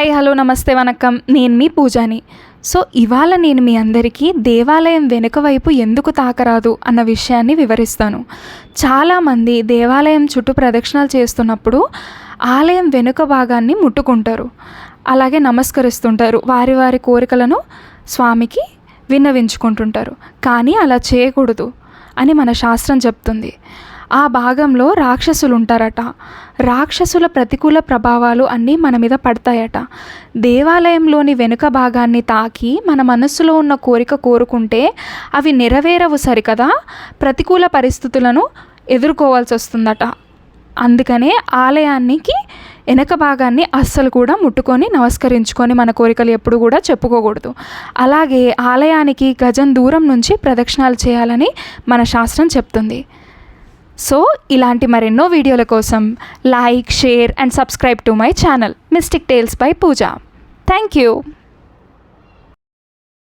Hi hello నమస్తే వనకం. నేను మీ పూజాని. So ఇవాళ నేను మీ అందరికీ దేవాలయం వెనుక వైపు ఎందుకు తాకరాదు అన్న విషయాన్ని వివరిస్తాను. చాలామంది దేవాలయం చుట్టూ ప్రదక్షిణాలు చేస్తున్నప్పుడు ఆలయం వెనుక భాగాన్ని ముట్టుకుంటారు. అలాగే నమస్కరిస్తుంటారు. వారి వారి కోరికలను స్వామికి విన్నవించుకుంటుంటారు. కానీ అలా చేయకూడదు. అని మన శాస్త్రం చెప్తుంది. ఆ భాగంలో రాక్షసులు ఉంటారట రాక్షసుల ప్రతికూల ప్రభావాలు అన్నీ మన మీద పడతాయట. దేవాలయంలోని వెనుక భాగాన్ని తాకి మన మనస్సులో ఉన్న కోరిక కోరుకుంటే అవి నెరవేరవు సరికదా? ప్రతికూల పరిస్థితులను ఎదుర్కోవాల్సి వస్తుందట అందుకనే ఆలయానికి వెనక భాగాన్ని అస్సలు కూడా ముట్టుకొని నమస్కరించుకొని మన కోరికలు ఎప్పుడు కూడా చెప్పుకోకూడదు. అలాగే ఆలయానికి గజం దూరం నుంచి ప్రదక్షిణాలు చేయాలని మన శాస్త్రం చెప్తుంది. సో ఇలాంటి మరెన్నో వీడియోల కోసం like share and subscribe to my channel mystic tales by Pooja. Thank you.